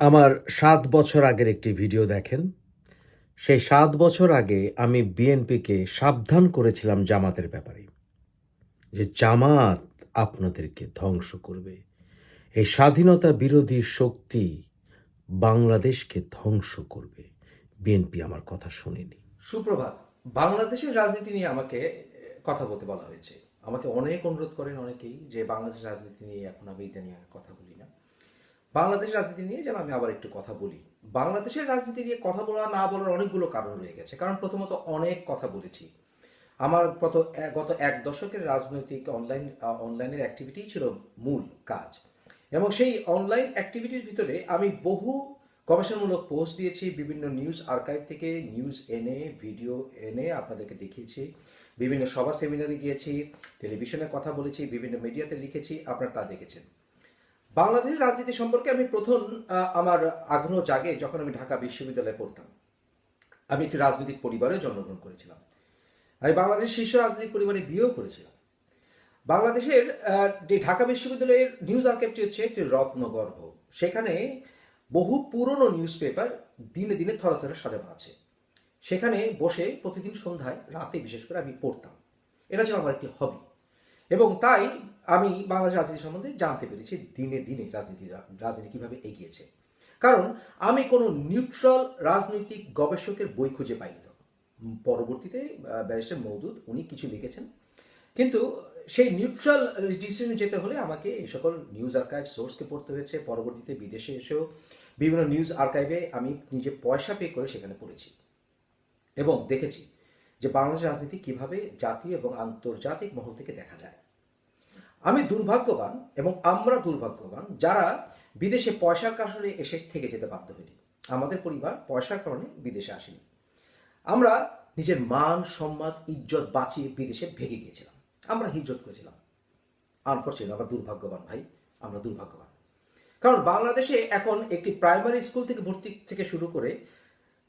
আমার সাত বছর আগের একটি ভিডিও দেখেন। সেই সাত বছর আগে আমি বিএনপিকে সাবধান করেছিলাম জামাতের ব্যাপারে, যে জামাত আপনাদেরকে ধ্বংস করবে। এই স্বাধীনতা বিরোধী শক্তি বাংলাদেশকে ধ্বংস করবে। বিএনপি আমার কথা শুনেনি। সুপ্রভাত, বাংলাদেশের রাজনীতি নিয়ে আমাকে কথা বলতে বলা হয়েছে। আমাকে অনেক অনুরোধ করেন অনেকেই যে বাংলাদেশের রাজনীতি নিয়ে এখন আমি আর কথা বলি বাংলাদেশের রাজনীতি নিয়ে যেন আমি আবার একটু কথা বলি। বাংলাদেশের রাজনীতি নিয়ে কথা বলা না বলার অনেকগুলো কারণ রয়ে গেছে। কারণ প্রথমত অনেক কথা বলেছি। আমার গত গত এক দশকের রাজনৈতিক অনলাইন অনলাইনের অ্যাক্টিভিটি ছিল মূল কাজ। এবং সেই অনলাইন অ্যাক্টিভিটির ভিতরে আমি বহু গবেষণামূলক পোস্ট দিয়েছি, বিভিন্ন নিউজ আর্কাইভ থেকে নিউজ এনে ভিডিও এনে আপনাদেরকে দেখিয়েছি। বিভিন্ন সভা সেমিনারে গিয়েছি টেলিভিশনে কথা বলেছি, বিভিন্ন মিডিয়াতে লিখেছি, আপনারা তা দেখেছেন। বাংলাদেশের রাজনীতি সম্পর্কে আমি প্রথম আমার আগ্রহ জাগে যখন আমি ঢাকা বিশ্ববিদ্যালয়ে পড়তাম। আমি একটি রাজনৈতিক পরিবারে জন্মগ্রহণ করেছিলাম। আমি বাংলাদেশের শীর্ষ রাজনৈতিক পরিবারে বিয়েও করেছিলাম। বাংলাদেশের যে ঢাকা বিশ্ববিদ্যালয়ের নিউজ আর্কাইভটি হচ্ছে একটি রত্নগর্ভ। সেখানে বহু পুরনো নিউজ পেপার দিনে দিনে থরে থরে সাজানো আছে। সেখানে বসে প্রতিদিন সন্ধ্যায় রাতে বিশেষ করে আমি পড়তাম। এটা ছিল আমার একটি হবি এবং তাই আমি বাংলাদেশ রাজনীতি সম্বন্ধে জানতে পেরেছি দিনে দিনে রাজনীতি রাজনীতি কীভাবে এগিয়েছে। কারণ আমি কোনো নিউট্রাল রাজনৈতিক গবেষকের বই খুঁজে পাইনি তখন। পরবর্তীতে ব্যারিস্টার মৌদুদ উনি কিছু লিখেছেন। কিন্তু সেই নিউট্রাল ডিসিশনে যেতে হলে আমাকে এই সকল নিউজ আর্কাইভ সোর্সকে পড়তে হয়েছে। পরবর্তীতে বিদেশে এসেও বিভিন্ন নিউজ আর্কাইভে আমি নিজে পয়সা পে করে সেখানে পড়েছি। এবং দেখেছি যে বাংলাদেশ রাজনীতি কীভাবে জাতীয় এবং আন্তর্জাতিক মহল থেকে দেখা যায়। আমি দুর্ভাগ্যবান এবং আমরা দুর্ভাগ্যবান যারা বিদেশে পয়সার কারণে এসে থেকে যেতে বাধ্য হইনি। আমাদের পরিবার পয়সার কারণে বিদেশে আসেনি। আমরা নিজের মান, সম্মান, ইজ্জত বাঁচিয়ে বিদেশে ভেগে গিয়েছিলাম। আমরা হিজরত করেছিলাম। আনফর্চুনেট আমরা দুর্ভাগ্যবান ভাই, আমরা দুর্ভাগ্যবান। কারণ বাংলাদেশে এখন একটি প্রাইমারি স্কুল থেকে ভর্তি থেকে শুরু করে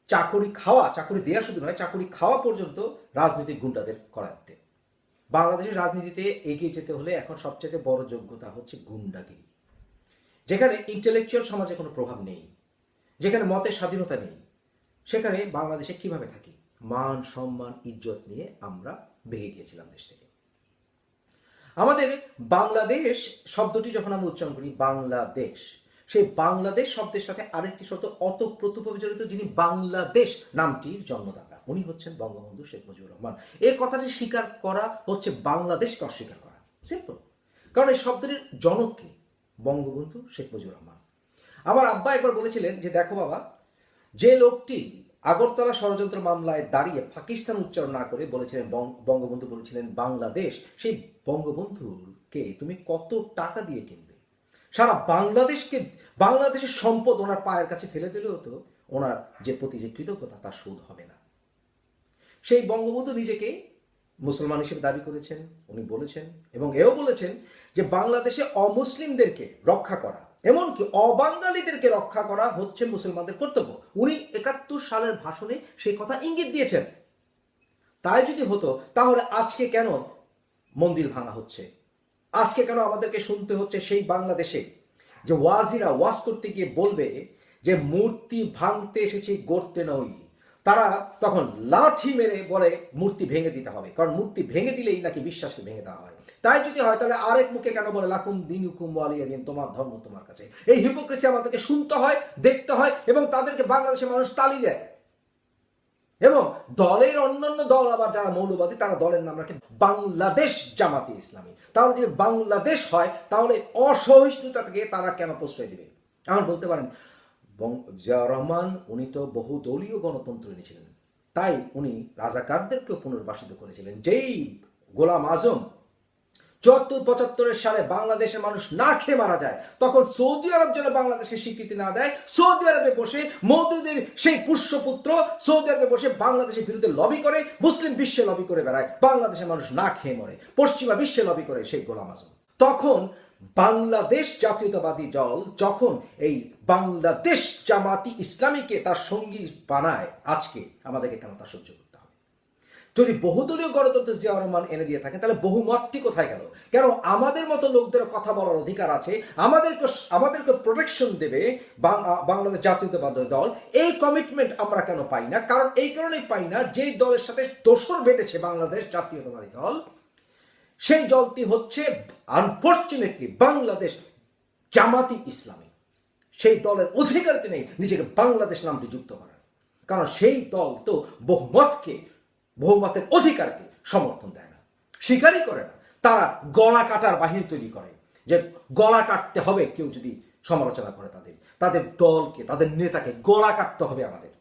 চাকরি খাওয়া, চাকরি দেওয়া শুধু নয়, চাকরি খাওয়া পর্যন্ত রাজনৈতিক গুন্ডাদের করাতে। বাংলাদেশের রাজনীতিতে এগিয়ে যেতে হলে এখন সবচেয়ে বড় যোগ্যতা হচ্ছে গুন্ডাগিরি। যেখানে ইন্টেলেকচুয়াল সমাজে কোনো প্রভাব নেই, যেখানে মতের স্বাধীনতা নেই, সেখানে বাংলাদেশে কীভাবে থাকি? মান, সম্মান, ইজ্জত নিয়ে আমরা ভেঙে গিয়েছিলাম দেশ থেকে। আমাদের বাংলাদেশ শব্দটি যখন আমরা উচ্চারণ করি, বাংলাদেশ সেই বাংলাদেশ শব্দের সাথে আরেকটি শব্দ অতপ্রতভাবে জড়িত, যিনি বাংলাদেশ নামটির জন্মদাতা। উনি হচ্ছেন বঙ্গবন্ধু শেখ মুজিবুর রহমান। এই কথাটি স্বীকার করা হচ্ছে বাংলাদেশকে অস্বীকার করা। সিম্পল কারণ এই শব্দটির জনককে বঙ্গবন্ধু শেখ মুজিবুর রহমান। আমার আব্বা একবার বলেছিলেন যে, দেখো বাবা, যে লোকটি আগরতলা ষড়যন্ত্র মামলায় দাঁড়িয়ে পাকিস্তান উচ্চারণ না করে বলেছিলেন বঙ্গবন্ধু বলেছিলেন বাংলাদেশ, সেই বঙ্গবন্ধুকে তুমি কত টাকা দিয়ে কিনবে? সারা বাংলাদেশকে, বাংলাদেশের সম্পদ ওনার পায়ের কাছে ফেলে দিলেও তো ওনার যে প্রতি যে কৃতজ্ঞতা, তার শোধ হবে না। সেই বঙ্গবন্ধু নিজেকে মুসলমান হিসেবে দাবি করেছেন, উনি বলেছেন এবং এও বলেছেন যে বাংলাদেশে অমুসলিমদেরকে রক্ষা করা, এমনকি অবাঙালিদেরকে রক্ষা করা হচ্ছে মুসলমানদের কর্তব্য। উনি একাত্তর সালের ভাষণে সেই কথা ইঙ্গিত দিয়েছেন। তাই যদি হতো, তাহলে আজকে কেন মন্দির ভাঙা হচ্ছে? আজকে কেন আমাদেরকে শুনতে হচ্ছে সেই বাংলাদেশে? যে ওয়াজিরা ওয়াজ করতে গিয়ে বলবে যে মূর্তি ভাঙতে এসেছি, গড়তে নই। তারা তখন লাঠি মেরে বলে মূর্তি ভেঙে দিতে হবে। কারণ মূর্তি ভেঙে দিলেই নাকি বিশ্বাসকে ভেঙে দেওয়া হয়। তাই যদি হয়, তাহলে আরেক মুখে কেন বলে, লাকুম দিন হুকুম আলিয়া দিন তোমার ধর্ম তোমার কাছে। এই হিপোক্রেসি আমাদেরকে শুনতে হয়, দেখতে হয় এবং তাদেরকে বাংলাদেশের মানুষ তালি দেয়। এবং দলের অন্যান্য দল আবার যারা মৌলবাদী, তারা দলের নাম রাখে বাংলাদেশ জামাতি ইসলামী। তাহলে যদি বাংলাদেশ হয়, তাহলে অসহিষ্ণুতা থেকে তারা কেন প্রশ্রয় দিবে? আমার বলতে পারেন জিয়া রহমান, উনি তো বহু দলীয় গণতন্ত্র এনেছিলেন। তাই উনি রাজাকারদেরকেও পুনর্বাসিত করেছিলেন। যেই গোলাম আজম চুয়াত্তর পঁচাত্তরের সালে বাংলাদেশের মানুষ না খেয়ে মারা যায়। তখন সৌদি আরব যেন বাংলাদেশকে স্বীকৃতি না দেয়, সৌদি আরবে বসে মৌদুদের সেই পুষ্যপুত্র সৌদি আরবে বসে বাংলাদেশের বিরুদ্ধে লবি করে, মুসলিম বিশ্বে লবি করে বেড়ায়, বাংলাদেশের মানুষ না খেয়ে মরে, পশ্চিমা বিশ্বে লবি করে সেই গোলাম আজম। তখন বাংলাদেশ জাতীয়তাবাদী দল যখন এই বাংলাদেশ জামাতি ইসলামীকে তার সঙ্গী বানায়, আজকে আমাদেরকে কেন তা সহ্য যদি বহুদলীয় গণতন্ত্র রহমান এনে দিয়ে থাকেন, তাহলে বহুমতটি কোথায় গেল? কেন আমাদের মতো লোকদের কথা বলার অধিকার আছে? আমাদেরকে আমাদেরকে প্রোটেকশন দেবে বাংলাদেশ জাতীয়তাবাদী দল। এই কমিটমেন্ট আমরা কেন পাই না? কারণ এই কারণেই পাই না যেই দলের সাথে দোসর বেঁধেছে বাংলাদেশ জাতীয়তাবাদী দল, সেই দলটি হচ্ছে আনফর্চুনেটলি বাংলাদেশ জামাতি ইসলামী। সেই দলের অধিকারটি নেই নিজেকে বাংলাদেশ নামটি যুক্ত করার কারণ সেই দল তো বহুমতকে বহুমতের অধিকারকে সমর্থন দেয় না, স্বীকারই করে না। তারা গলা কাটার বাহিনী তৈরি করে যে গলা কাটতে হবে কেউ যদি সমালোচনা করে তাদের। তাদের দলকে, তাদের নেতাকে গলা কাটতে হবে আমাদের।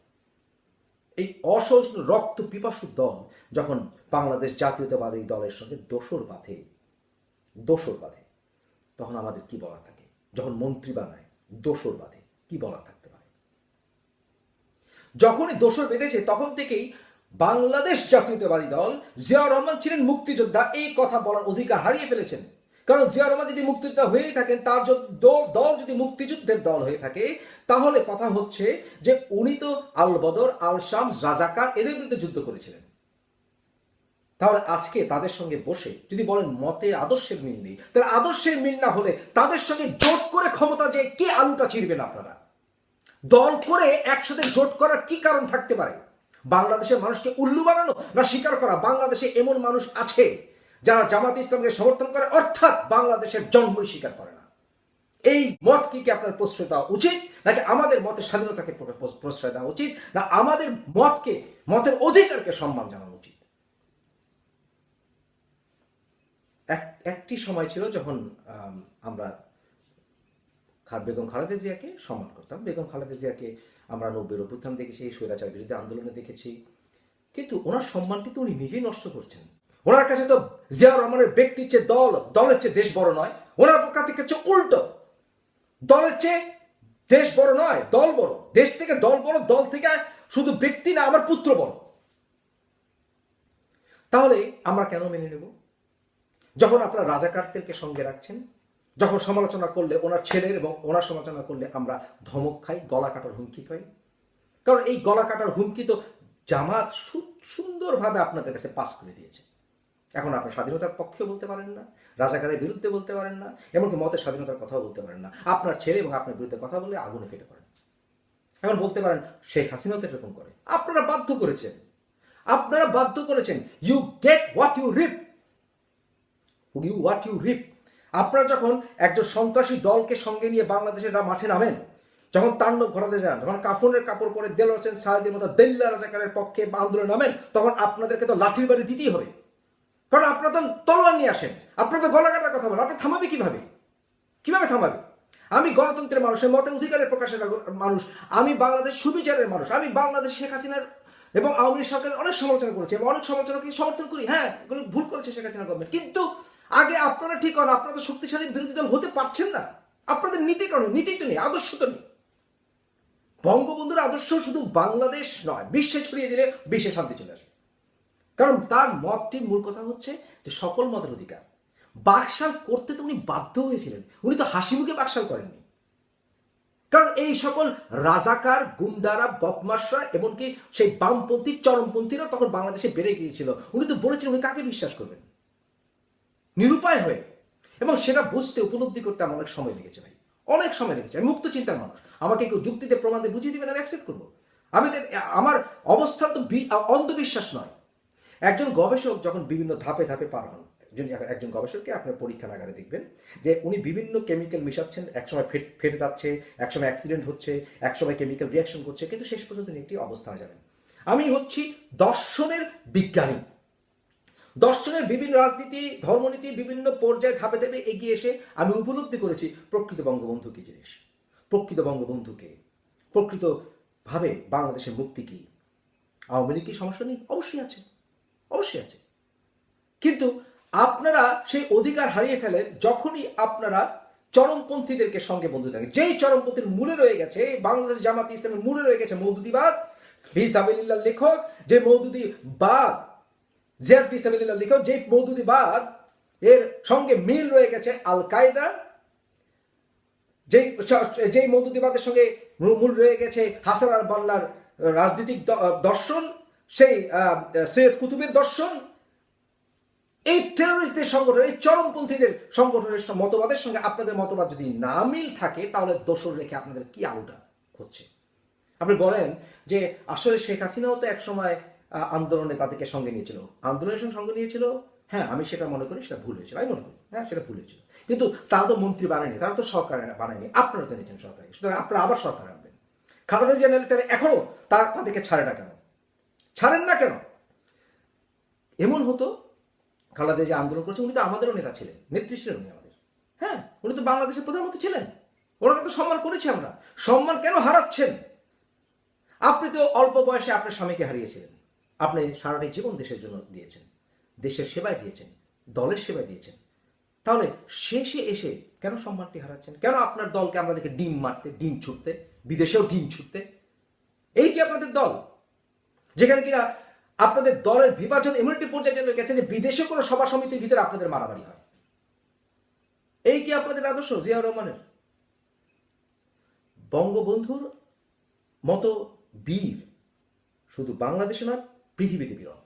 এই অসহিষ্ণু রক্ত পিপাসু দল যখন বাংলাদেশ জাতীয়তাবাদী দলের সঙ্গে দোসর বাঁধে দোসর বাঁধে, তখন আমাদের কি বলার থাকে? যখন মন্ত্রী বানায়, দোসর বাঁধে, কি বলার থাকতে পারে? যখনই দোসর বেঁধেছে, তখন থেকেই বাংলাদেশ জাতীয়তাবাদী দল জিয়াউর রহমান ছিলেন মুক্তিযোদ্ধা। এই কথা বলার অধিকার হারিয়ে ফেলেছেন। কারণ জিয়া রহমান যদি মুক্তিযোদ্ধা হয়েই থাকেন, তার দল যদি মুক্তিযুদ্ধের দল হয়ে থাকে, তাহলে কথা হচ্ছে যে উনি তো আল বদর, আল শামস, রাজাকার, এদের বিরুদ্ধে যুদ্ধ করেছিলেন। তাহলে আজকে তাদের সঙ্গে বসে যদি বলেন মতে আদর্শের মিল নেই, তাহলে আদর্শের মিল না হলে তাদের সঙ্গে জোট করে ক্ষমতা যে কে আলুটা চিরবেন আপনারা? দল করে একসাথে জোট করার কি কারণ থাকতে পারে? বাংলাদেশের মানুষকে উল্লু বানানো না স্বীকার করা। বাংলাদেশে এমন মানুষ আছে যারা জামাত ইসলামকে সমর্থন করে অর্থাৎ বাংলাদেশের জন্মই স্বীকার করে না। এই মত কি কি আপনার প্রশ্রয় দেওয়া উচিত নাকি আমাদের মতের স্বাধীনতাকে প্র- প্র- প্রশ্রয় দেওয়া উচিত না আমাদের মতকে মতের অধিকারকে সম্মান জানানো উচিত? এক- একটি সময় ছিল যখন আম, আমরা বেগম খালেদা জিয়াকে সম্মান করতাম। বেগম খালেদা জিয়াকে আমরা নব্বের অভ্যুত্থান দেখেছি স্বৈরাচার বিরুদ্ধে আন্দোলনে দেখেছি। কিন্তু ওনার সম্মানটি তো উনি নিজেই নষ্ট করছেন। ওনার কাছে তো জিয়াউর রহমানের ব্যক্তির চেয়ে দল, দলের চেয়ে দেশ বড় নয়, ওনার কাছে হচ্ছে উল্টো। দলের চেয়ে দেশ বড় নয়, দল বড়। দেশ থেকে দল বড়, দল থেকে শুধু ব্যক্তি না, আমার পুত্র বড়। তাহলে আমরা কেন মেনে নেব? যখন আপনারা রাজাকারদেরকে সঙ্গে রাখছেন যখন সমালোচনা করলে ওনার ছেলের এবং ওনার সমালোচনা করলে আমরা ধমক খাই, গলা কাটার হুমকি খাই। কারণ এই গলা কাটার হুমকি তো জামাত সুন্দরভাবে আপনাদের কাছে পাস করে দিয়েছে। এখন আপনার স্বাধীনতার পক্ষে বলতে পারেন না, রাজাকারের বিরুদ্ধে বলতে পারেন না, এমনকি মতের স্বাধীনতার কথাও বলতে পারেন না। আপনার ছেলে এবং আপনার বিরুদ্ধে কথা বলে আগুনে ফেটে পড়েন। এখন বলতে পারেন, শেখ হাসিনাও তো এরকম করে। আপনারা বাধ্য করেছেন। আপনারা বাধ্য করেছেন you get what you reap you what you reap আপনারা যখন একজন সন্ত্রাসী দলকে সঙ্গে নিয়ে বাংলাদেশের মাঠে নামেন, যখন তাণ্ডব ঘটাতে যান, যখন কাফনের কাপড় পরে দেল হোসেন সাহেদের মতো দেল্লা রাজাকারের পক্ষে আন্দোলনে নামেন, তখন আপনাদেরকে তো লাঠির বাড়ি দিতেই হবে। কারণ আপনারা তো তলোয়ার নিয়ে আসেন, আপনারা তো গলা কাটার কথা বলেন, আপনি থামাবে কীভাবে? কীভাবে থামাবে? আমি গণতন্ত্রের মানুষের, মতের অধিকারের প্রকাশের মানুষ, আমি বাংলাদেশ সুবিচারের মানুষ, আমি বাংলাদেশ শেখ হাসিনার এবং আওয়ামী সরকারের অনেক সমালোচনা করেছি, এবং অনেক সমালোচনাকে সমর্থন করি? হ্যাঁ ভুল করেছে শেখ হাসিনা গভর্নমেন্ট কিন্তু আগে আপনারা ঠিক হন আপনারা শক্তিশালী বিরোধী দল হতে পারছেন না। আপনাদের নীতি কারণ নীতি তো নেই, আদর্শ তো নেই। বঙ্গবন্ধুর আদর্শ শুধু বাংলাদেশ নয়, বিশ্বে ছড়িয়ে দিলে বিশ্বে শান্তি চলে আসবে। কারণ তার মতটির মূল কথা হচ্ছে যে সকল মতের অধিকার। বাকশাল করতে তো উনি বাধ্য হয়েছিলেন, উনি তো হাসি মুখে বাকশাল করেননি। কারণ এই সকল রাজাকার, গুন্ডারা বদমাসরা এমনকি সেই বামপন্থী, চরমপন্থীরা তখন বাংলাদেশে বেড়ে গিয়েছিল। উনি তো বলেছিলেন, উনি কাকে বিশ্বাস করবেন? নিরুপায় হয়ে। এবং সেটা বুঝতে, উপলব্ধি করতে আমার অনেক সময় লেগেছে ভাই। অনেক সময় লেগেছে। আমি মুক্ত চিন্তার মানুষ। আমাকে কেউ যুক্তিতে প্রমাণে বুঝিয়ে দিবেন, আমি অ্যাকসেপ্ট করব। আমি আমার অবস্থান তো অন্ধবিশ্বাস নয়। একজন গবেষক যখন বিভিন্ন ধাপে ধাপে পার হন একজন একজন গবেষককে আপনার পরীক্ষাগারে দেখবেন, যে উনি বিভিন্ন কেমিক্যাল মিশাচ্ছেন। একসময় ফেট, ফেটে যাচ্ছে, একসময় অ্যাক্সিডেন্ট হচ্ছে, একসময় কেমিক্যাল রিয়াকশন করছে, কিন্তু শেষ পর্যন্ত একটি অবস্থানে যাবেন। আমি হচ্ছি দর্শনের বিজ্ঞানী। দর্শনের বিভিন্ন রাজনীতি, ধর্মনীতি বিভিন্ন পর্যায়ে ধাপে ধাপে এগিয়ে এসে আমি উপলব্ধি করেছি প্রকৃত বঙ্গবন্ধু কি জিনিস? প্রকৃত বঙ্গবন্ধুকে প্রকৃতভাবে বাংলাদেশের মুক্তি কি? আওয়ামী লীগ কি সমস্যা নেই? অবশ্যই আছে। অবশ্যই আছে। কিন্তু আপনারা সেই অধিকার হারিয়ে ফেলেন যখনই আপনারা চরমপন্থীদেরকে সঙ্গে বন্ধু থাকে যেই চরমপন্থীর মূলে রয়ে গেছে, বাংলাদেশ জামাত ইসলামের মূলে রয়ে গেছে মৌদুদিবাদ ফিসাবিল্লাহ লেখক, যে মৌদুদি বাদ জিয়াদ ফিসাবিল্লাহ লেখক যে মৌদুদিবাদ এর সঙ্গে মিল রয়ে গেছে আল কায়দা যেই যেই মৌদুদিবাদের সঙ্গে মূল রয়ে গেছে হাসান আর বাল্লার রাজনৈতিক দর্শন, সেই সৈয়দ কুতুবের দর্শন, এই টেরোরিস্টদের সংগঠন, এই চরমপন্থীদের সংগঠনের মতবাদের সঙ্গে আপনাদের মতবাদ যদি না মিল থাকে, তাহলে দোষর রেখে আপনাদের কি আলোটা হচ্ছে আপনি বলেন যে আসলে শেখ হাসিনাও তো একসময় আন্দোলনে তাদেরকে সঙ্গে নিয়েছিল। আন্দোলনের সঙ্গে সঙ্গে নিয়েছিল হ্যাঁ আমি সেটা মনে করি, সেটা ভুল হয়েছিল, আমি মনে করি হ্যাঁ সেটা ভুল হয়েছিল। কিন্তু তারা তো মন্ত্রী বানায়নি, তারা তো সরকার বানায়নি, আপনারা তো নিয়েছেন সরকারে সুতরাং আপনারা আবার সরকার আনবেন। খালেদা জিয়া নাহলে তাহলে এখনও তা- তাদেরকে ছাড়ে না কেন? ছাড়েন না কেন? এমন হতো, খালেদা যে আন্দোলন করেছে, উনি তো আমাদেরও নেতা ছিলেন, নেত্রী ছিলেন উনি আমাদের হ্যাঁ উনি তো বাংলাদেশের প্রধানমন্ত্রী ছিলেন। ওনাকে তো সম্মান করেছি আমরা, সম্মান কেন হারাচ্ছেন? আপনি তো অল্প বয়সে আপনার স্বামীকে হারিয়েছিলেন। আপনি সারাটি জীবন দেশের জন্য দিয়েছেন, দেশের সেবায় দিয়েছেন, দলের সেবায় দিয়েছেন। তাহলে শেষে এসে কেন সম্মানটি হারাচ্ছেন? কেন আপনার দলকে আমাদেরকে ডিম মারতে, ডিম ছুটতে বিদেশেও ডিম ছুটতে এই কি আপনাদের দল? যেখানে কিনা আপনাদের দলের বিভাজন ইমিউনিটি পর্যায়ে চলে গেছে যে বিদেশে কোনো সভা সমিতির ভিতরে আপনাদের মারামারি হয়। এই কি আপনাদের আদর্শ জিয়াউর রহমানের? বঙ্গবন্ধুর মতো বীর শুধু বাংলাদেশে নয় পৃথিবীতে বিরল।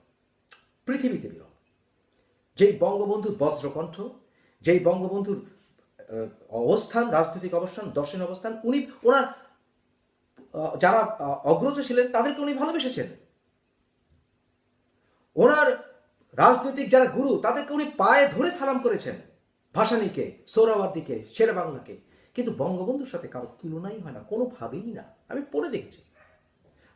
পৃথিবীতে বিরল। যেই বঙ্গবন্ধুর বজ্রকণ্ঠ, যেই বঙ্গবন্ধুর অবস্থান, রাজনৈতিক অবস্থান দর্শন অবস্থান, উনি ওনার যারা অগ্রজ ছিলেন, তাদেরকে উনি ভালোবেসেছেন। ওনার রাজনৈতিক যারা গুরু, তাদেরকে উনি পায়ে ধরে সালাম করেছেন। ভাসানীকে সোহরাওয়ার্দীকে শেরে বাংলাকে কিন্তু বঙ্গবন্ধুর সাথে কারও তুলনাই হয় না, কোনোভাবেই না। আমি পড়ে দেখছি।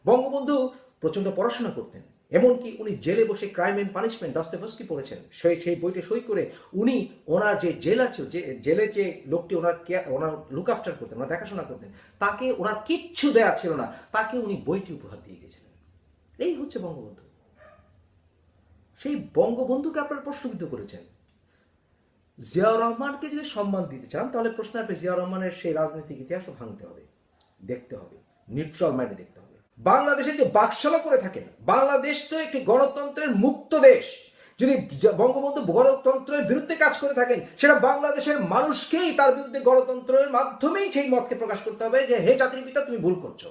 বঙ্গবন্ধু প্রচণ্ড পড়াশোনা করতেন। এমনকি উনি জেলে বসে ক্রাইম অ্যান্ড পানিশমেন্ট দস্তেভস্কি পড়েছেন। সেই সেই বইটা সই করে উনি ওনার যে জেলার ছিল, যে জেলে যে লোকটি ওনার ওনার লুক আফটার করতেন, ওনার দেখাশোনা করতেন, তাকে ওনার কিচ্ছু দেয়া ছিল না, তাকে উনি বইটি উপহার দিয়ে গেছিলেন। এই হচ্ছে বঙ্গবন্ধু। সেই বঙ্গবন্ধুকে আপনারা প্রশ্নবিদ্ধ করেছেন। জিয়াউর রহমানকে যদি সম্মান দিতে চান, তাহলে প্রশ্ন আসবে, জিয়াউর রহমানের সেই রাজনৈতিক ইতিহাসও ভাঙতে হবে, দেখতে হবে নিউট্রাল মাইন্ডে দেখতে হবে। বাংলাদেশে যে বাকশালা করে থাকেন, বাংলাদেশ তো একটি গণতন্ত্রের মুক্ত দেশ। যদি বঙ্গবন্ধু গণতন্ত্রের বিরুদ্ধে কাজ করে থাকেন, সেটা বাংলাদেশের মানুষকেই তার বিরুদ্ধে গণতন্ত্রের মাধ্যমেই সেই মতকে প্রকাশ করতে হবে যে, হে জাতির পিতা, তুমি ভুল করছ।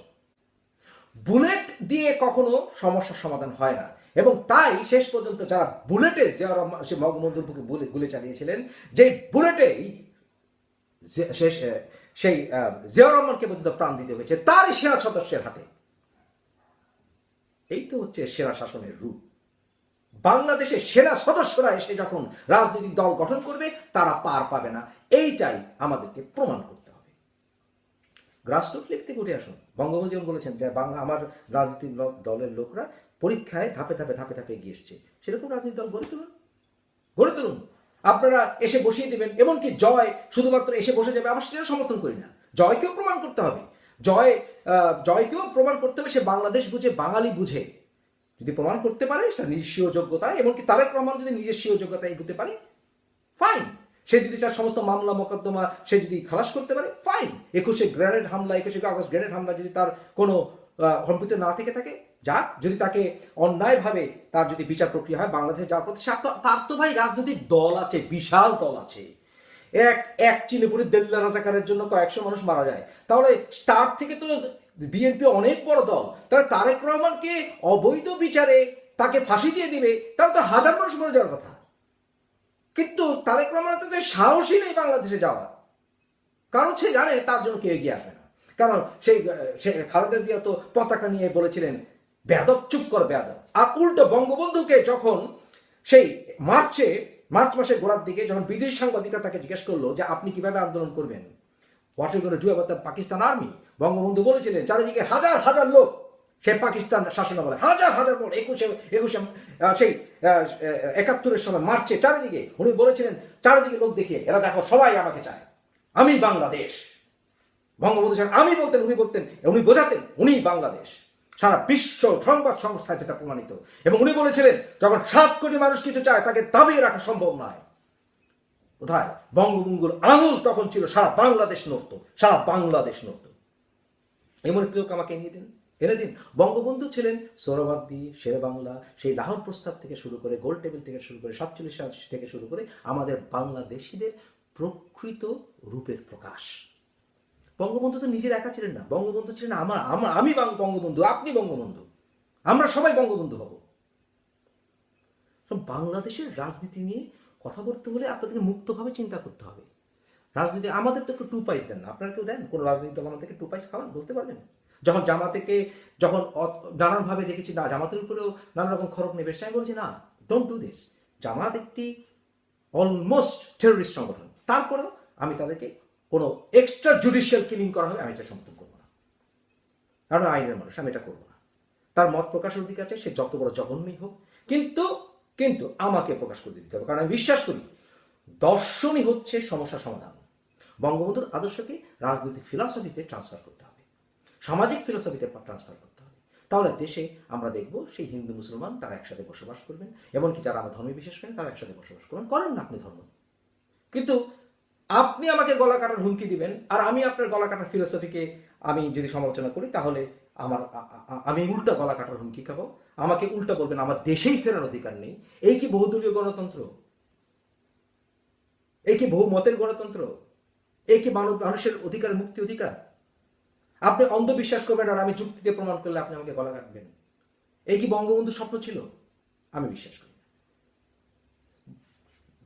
বুলেট দিয়ে কখনো সমস্যার সমাধান হয় না। এবং তাই শেষ পর্যন্ত যারা বুলেটে রহমান সে বঙ্গবন্ধুর বুকে বুলে গুলি চালিয়েছিলেন যে বুলেটেই শেষ সেই জিয়াউর রহমানকে পর্যন্ত প্রাণ দিতে হয়েছে, তারই সেনা সদস্যের হাতে। এই তো হচ্ছে সেনা শাসনের রূপ। বাংলাদেশের সেনা সদস্যরা এসে যখন রাজনৈতিক দল গঠন করবে, তারা পার পাবে না। এইটাই আমাদেরকে প্রমাণ করতে হবে। গ্রাসরুট লেগ থেকে উঠে আসুন। যেমন বলেছেন যে, বাংলা আমার রাজনৈতিক দলের লোকরা পরীক্ষায় ধাপে ধাপে ধাপে ধাপে এগিয়ে এসছে। সেরকম রাজনৈতিক দল গড়ে তুলুন। গড়ে তুলুন। আপনারা এসে বসিয়ে দিবেন। এমনকি জয় শুধুমাত্র এসে বসে যাবে, আমরা সেটা সমর্থন করি না। জয়কেও প্রমাণ করতে হবে। জয় জয়কেও প্রমাণ করতে হবে, সে বাংলাদেশ বুঝে, বাঙালি বুঝে। যদি প্রমাণ করতে পারে, সেটা নিজস্বীয় যোগ্যতায়, এমনকি তারেক রহমান যদি নিজস্বীয় যোগ্যতায় এগোতে পারে ফাইন সে যদি তার সমস্ত মামলা, মোকদ্দমা, সে যদি খালাস করতে পারে ফাইন একুশে গ্রেনেড হামলা, একুশে আগস্ট গ্রেনেড হামলা যদি তার কোনো সম্পৃক্ত না থেকে থাকে, যাক, যদি তাকে অন্যায়ভাবে তার যদি বিচার প্রক্রিয়া হয়, বাংলাদেশে যাওয়ার তো- তার তো ভাই রাজনৈতিক দল আছে, বিশাল দল আছে। এক এক চিনেপুরি দেল্লা রাজাকারের জন্য কয়েকশো মানুষ মারা যায়। তাহলে তার থেকে তো বিএনপি অনেক বড় দল। তাহলে তারেক রহমানকে অবৈধ বিচারে তাকে ফাঁসি দিয়ে দিবে? তাহলে তো হাজার মানুষ মরে যাওয়ার কথা। কিন্তু তারেক রহমানের তো সাহসই নেই বাংলাদেশে যাওয়ার। কারণ সে জানে তার জন্য কেউ এগিয়ে আসবে না। কারণ সেই খালেদা জিয়া তো পতাকা নিয়ে বলেছিলেন, বেয়াদব, চুপ কর বেয়াদব। আর উল্টো বঙ্গবন্ধুকে যখন সেই মার্চে মার্চ মাসের গোড়ার দিকে যখন বিদেশি সাংবাদিকরা তাকে জিজ্ঞেস করল যে আপনি কীভাবে আন্দোলন করবেন পাকিস্তান আর্মি, বঙ্গবন্ধু বলেছিলেন, চারিদিকে হাজার হাজার লোক, সে পাকিস্তান শাসন বলে হাজার হাজার লোক, একুশে একুশে সেই একাত্তরের সময় মার্চে চারিদিকে উনি বলেছিলেন, চারিদিকে লোক দেখে এরা দেখো সবাই আমাকে চায়, আমি বাংলাদেশ। বঙ্গবন্ধু আমি বলতেন, উনি বলতেন, উনি বোঝাতেন উনি বাংলাদেশ। সারা বিশ্ব সংবাদ সংস্থায় যেটা প্রমাণিত। এবং উনি বলেছিলেন, যখন সাত কোটি মানুষ কিছু চায়, তাকে দাবিয়ে রাখা সম্ভব নয়। কোথায়? বঙ্গবন্ধুর আঙুল তখন ছিল সারা বাংলাদেশ নড়ত, সারা বাংলাদেশ নড়ত। এমন একটি লোক আমাকে এনে দিন এনে দিন। বঙ্গবন্ধু ছিলেন সৌরভার্দী শেরে বাংলা, সেই লাহোর প্রস্তাব থেকে শুরু করে গোল টেবিল থেকে শুরু করে, সাতচল্লিশ থেকে শুরু করে, আমাদের বাংলাদেশিদের প্রকৃত রূপের প্রকাশ। বঙ্গবন্ধু তো নিজের একা ছিলেন না। বঙ্গবন্ধু ছিলেন আমার আমি বঙ্গবন্ধু, আপনি বঙ্গবন্ধু। আমরা সবাই বঙ্গবন্ধু হব। বাংলাদেশের রাজনীতি নিয়ে কথা বলতে হলে আপনাদেরকে মুক্তভাবে চিন্তা করতে হবে। রাজনীতি, আমাদের তো একটু টু পাইস দেন না। আপনারা কেউ দেন? কোনো রাজনীতি দল আমাদেরকে টু পাইস খাওয়ান, বলতে পারবেন যখন জামাতেকে, যখন নানানভাবে দেখেছি না, জামাতের উপরেও নানা রকম খরচ নেবে আমি বলছি না ডোন্ট ডু দিস জামাত একটি অলমোস্ট টেরোরিস্ট সংগঠন। তারপরেও আমি তাদেরকে কোনো এক্সট্রা জুডিশিয়াল কিলিং করা হবে আমি এটা সমর্থন করব না। কারণ আইনের মানুষ, আমি এটা করব না। তার মত প্রকাশের অধিকার আছে সে যত বড় জঘন্যই হোক। কিন্তু কিন্তু আমাকে প্রকাশ করে দিতে হবে, কারণ আমি বিশ্বাস করি দর্শনই হচ্ছে সমস্যা সমাধান। বঙ্গবন্ধুর আদর্শকে রাজনৈতিক ফিলসফিতে ট্রান্সফার করতে হবে। সামাজিক ফিলসফিতে ট্রান্সফার করতে হবে। তাহলে দেশে আমরা দেখব সেই হিন্দু, মুসলমান, তারা একসাথে বসবাস করবেন। এমনকি যারা আমার ধর্মে বিশ্বাস করেন, তারা একসাথে বসবাস করবেন। করেন না আপনি ধর্ম। কিন্তু আপনি আমাকে গলা কাটার হুমকি দিবেন, আর আমি আপনার গলা কাটার ফিলোসফিকে আমি যদি সমালোচনা করি, তাহলে আমার আমি উল্টা গলা কাটার হুমকি খাব। আমাকে উল্টা বলবেন, আমার দেশেই ফেরার অধিকার নেই। এই কি বহুদলীয় গণতন্ত্র? এই কি বহু মতের গণতন্ত্র? এই কি মানব, মানুষের অধিকার, মুক্তি অধিকার? আপনি অন্ধবিশ্বাস করবেন, আর আমি যুক্তিতে প্রমাণ করলে আপনি আমাকে গলা কাটবেন। এই কি বঙ্গবন্ধুর স্বপ্ন ছিল? আমি বিশ্বাস করি।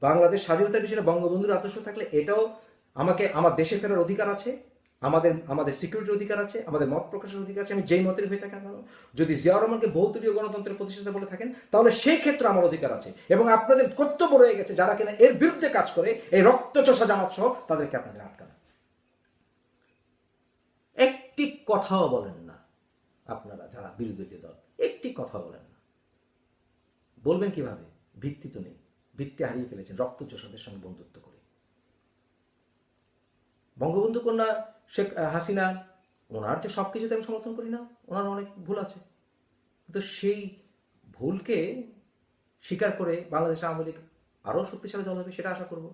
বাংলাদেশ স্বাধীনতার পিছনে বঙ্গবন্ধুর আদর্শ থাকলে এটাও আমাকে, আমার দেশে ফেরার অধিকার আছে, আমাদের আমাদের সিকিউরিটির অধিকার আছে, আমাদের মত প্রকাশের অধিকার আছে, আমি যেই মতের হয়ে থাকেন কেন? যদি জিয়াউর রহমানকে বহুদলীয় গণতন্ত্রের প্রতিষ্ঠাতা বলে থাকেন, তাহলে সেই ক্ষেত্রে আমার অধিকার আছে। এবং আপনাদের কর্তব্য রয়ে গেছে, যারা কিনা এর বিরুদ্ধে কাজ করে, এই রক্তচোষা জামাত সহ তাদেরকে আপনাদের আটকানো। একটি কথাও বলেন না আপনারা, যারা বিরোধী দল, একটি কথাও বলেন না। বলবেন কীভাবে? ভিত্তি তো নেই। ভিত্তি হারিয়ে ফেলেছেন রক্তচোষাদের সঙ্গে বন্ধুত্ব করে। বঙ্গবন্ধু কন্যা শেখ হাসিনা, ওনার যে সব কিছুতে আমি সমর্থন করি না, ওনার অনেক ভুল আছে। কিন্তু সেই ভুলকে স্বীকার করে বাংলাদেশ আওয়ামী লীগ আরও শক্তিশালী দল হবে, সেটা আশা করব।